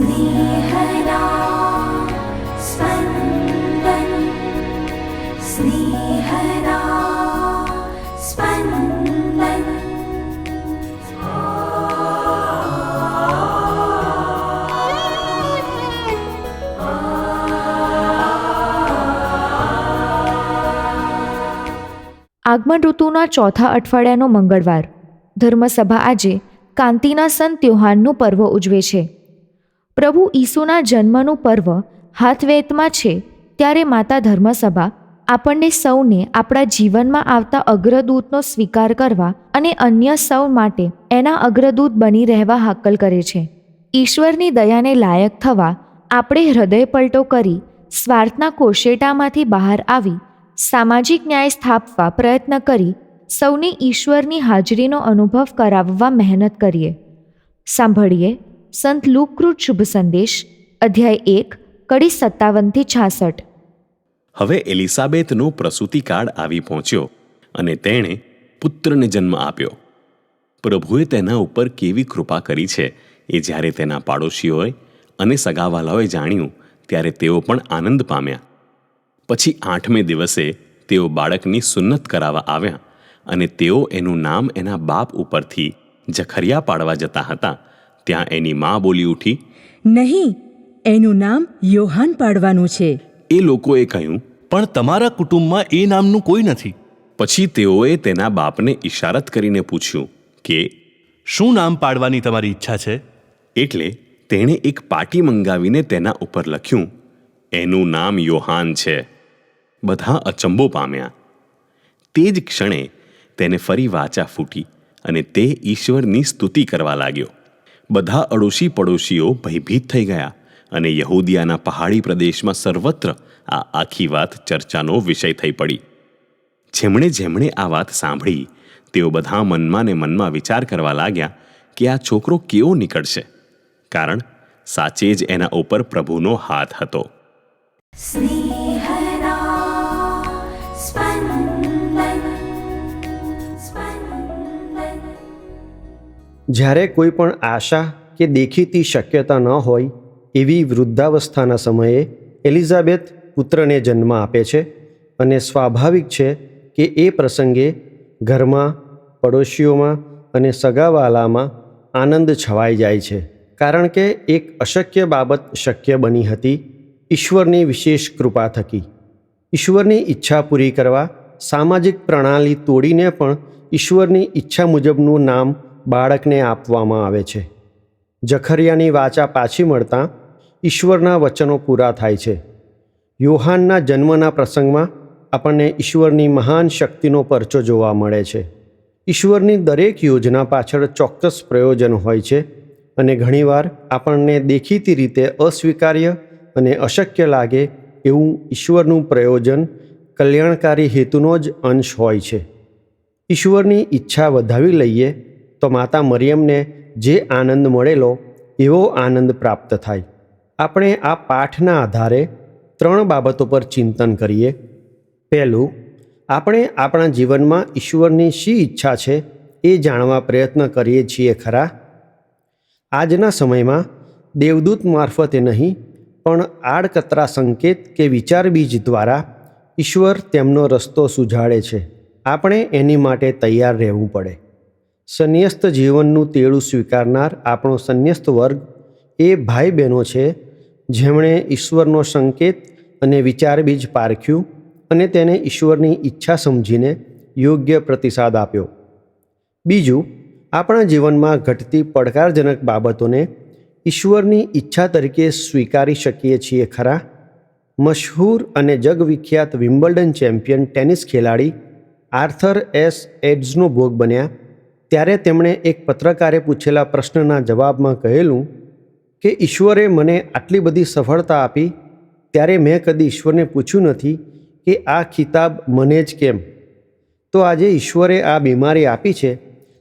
स्नेहदा स्पन्दन् स्नेहदा स्पन्दन् આગમન ઋતુના ચોથા અઠવાડિયાનો મંગળવાર ધર્મસભા આજે કાંતિના સંત ત્યોહારનું પર્વ ઉજવે છે પ્રભુ ઈસુના જન્મનું પર્વ હાથવેતમાં છે ત્યારે માતા ધર્મસભા આપણને સૌને આપણા જીવનમાં આવતા અગ્રદૂતનો સ્વીકાર કરવા અને અન્ય સૌ માટે એના અગ્રદૂત બની રહેવા હાકલ કરે છે. ઈશ્વરની દયાને લાયક થવા આપણે હૃદય પલટો કરી સ્વાર્થના કોશેટામાંથી બહાર આવી સામાજિક ન્યાય સ્થાપવા પ્રયત્ન કરી સૌને ઈશ્વરની હાજરીનો અનુભવ કરાવવા મહેનત કરીએ. સાંભળીએ. સંત લુકૃત શુભ સંદેશ, અધ્યાય એક, કડી સત્તાવનથી છાસઠ. હવે એલિઝાબેથનો પ્રસૂતિકાળ આવી પહોંચ્યો અને તેણે પુત્રને જન્મ આપ્યો. પ્રભુએ તેના ઉપર કેવી કૃપા કરી છે એ જ્યારે તેના પાડોશીઓએ અને સગાવાલાઓએ જાણ્યું, ત્યારે તેઓ પણ આનંદ પામ્યા. પછી આઠમે દિવસે તેઓ બાળકની સુન્નત કરાવવા આવ્યા અને તેઓ એનું નામ એના બાપ ઉપરથી જખરિયા પાડવા જતા હતા ત્યાં એની માં બોલી ઉઠી નહીં એનું નામ યોહાન પાડવાનું છે. એ લોકોએ કહ્યું પણ તમારા કુટુંબમાં એ નામનું કોઈ નથી. પછી તેઓએ તેના બાપને ઇશારત કરીને પૂછ્યું કે શું નામ પાડવાની તમારી ઈચ્છા છે? એટલે તેણે એક પાટી મંગાવીને તેના ઉપર લખ્યું એનું નામ યોહાન છે. બધા અચંબો પામ્યા. તે જ ક્ષણે તેને ફરી વાચા ફૂટી અને તે ઈશ્વરની સ્તુતિ કરવા લાગ્યો. બધા અડોશી પડોશીઓ ભયભીત થઈ ગયા અને યહૂદિયાના પહાડી પ્રદેશમાં સર્વત્ર આ આખી વાત ચર્ચાનો વિષય થઈ પડી. જેમણે જેમણે આ વાત સાંભળી, તેઓ બધા મનમાં ને મનમાં વિચાર કરવા લાગ્યા કે આ છોકરો કેવો નીકળશે, કારણ સાચે જ એના ઉપર પ્રભુનો હાથ હતો. સ્નેહ જ્યારે કોઈ પણ આશા કે દેખીતી શક્યતા ન હોય, એવી વૃદ્ધાવસ્થાના સમયે એલિઝાબેથ પુત્રને જન્મ આપે છે અને સ્વાભાવિક છે કે એ પ્રસંગે ઘરમાં, પડોશીઓમાં અને સગાવાલામાં આનંદ છવાઈ જાય છે. કારણ કે એક અશક્ય બાબત શક્ય બની હતી, ઈશ્વરની વિશેષ કૃપા થકી. ઈશ્વરની ઈચ્છા પૂરી કરવા સામાજિક પ્રણાલી તોડીને પણ ઈશ્વરની ઈચ્છા મુજબનું નામ બાળકને આપવામાં આવે છે. જખરિયાની વાચા પાછી મળતાં ઈશ્વરના વચનો પૂરા થાય છે. યોહાનના જન્મના પ્રસંગમાં આપણને ઈશ્વરની મહાન શક્તિનો પરચો જોવા મળે છે. ઈશ્વરની દરેક યોજના પાછળ ચોક્કસ પ્રયોજન હોય છે અને ઘણીવાર આપણને દેખીતી રીતે અસ્વીકાર્ય અને અશક્ય લાગે એવું ઈશ્વરનું પ્રયોજન કલ્યાણકારી હેતુનો જ અંશ હોય છે. ઈશ્વરની ઈચ્છા વધાવી લઈએ તો માતા મરિયમને જે આનંદ મળેલો, એવો આનંદ પ્રાપ્ત થાય. આપણે આ પાઠના આધારે ત્રણ બાબતો પર ચિંતન કરીએ. પહેલું, આપણે આપણા જીવનમાં ઈશ્વરની શી ઈચ્છા છે એ જાણવા પ્રયત્ન કરીએ છીએ ખરા? આજના સમયમાં દેવદૂત મારફતે નહીં, પણ આડકતરા સંકેત કે વિચાર બીજ દ્વારા ઈશ્વર તેમનો રસ્તો સુઝાડે છે. આપણે એની માટે તૈયાર રહેવું પડે. સંન્યસ્ત જીવનનું તેડું સ્વીકારનાર આપણો સંન્યસ્ત વર્ગ એ ભાઈ બહેનો છે, જેમણે ઈશ્વરનો સંકેત અને વિચાર બીજ પારખ્યું અને તેને ઈશ્વરની ઈચ્છા સમજીને યોગ્ય પ્રતિસાદ આપ્યો. બીજું, આપણા જીવનમાં ઘટતી પડકારજનક બાબતોને ઈશ્વરની ઈચ્છા તરીકે સ્વીકારી શકીએ છીએ ખરા. મશહૂર અને જગવિખ્યાત વિમ્બલ્ડન ચેમ્પિયન ટેનિસ ખેલાડી આર્થર એસ એડ્સનો ભોગ બન્યા ત્યારે તેમણે એક પત્રકારે પૂછેલા પ્રશ્નના જવાબમાં કહેલું કે, ઈશ્વરે મને આટલી બધી સફળતા આપી, ત્યારે મેં કદી ઈશ્વરને પૂછ્યું નથી કે આ ખિતાબ મને જ કેમ? તો આજે ઈશ્વરે આ બીમારી આપી છે,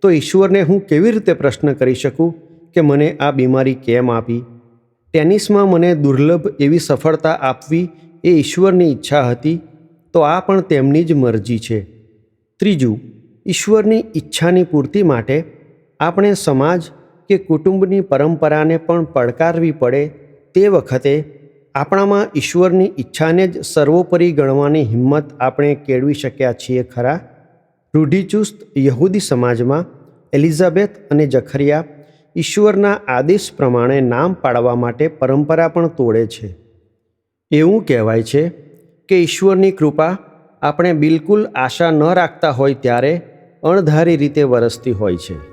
તો ઈશ્વરને હું કેવી રીતે પ્રશ્ન કરી શકું કે મને આ બીમારી કેમ આપી? ટેનિસમાં મને દુર્લભ એવી સફળતા આપવી એ ઈશ્વરની ઈચ્છા હતી, તો આ પણ તેમની જ મરજી છે. ત્રીજું ઈશ્વરની ઈચ્છાની પૂર્તિ માટે આપણે સમાજ કે કુટુંબની પરંપરાને પણ પડકારવી પડે તે વખતે આપણામાં ઈશ્વરની ઈચ્છાને જ સર્વોપરી ગણવાની હિંમત આપણે કેળવી શક્યા છીએ ખરા? રૂઢિચુસ્ત યહૂદી સમાજમાં એલિઝાબેથ અને જખરિયા ઈશ્વરના આદેશ પ્રમાણે નામ પાડવા માટે પરંપરા પણ તોડે છે. એવું કહેવાય છે કે ઈશ્વરની કૃપા આપણે બિલકુલ આશા ન રાખતા હોય ત્યારે અણધારી રીતે વરસતી હોય છે.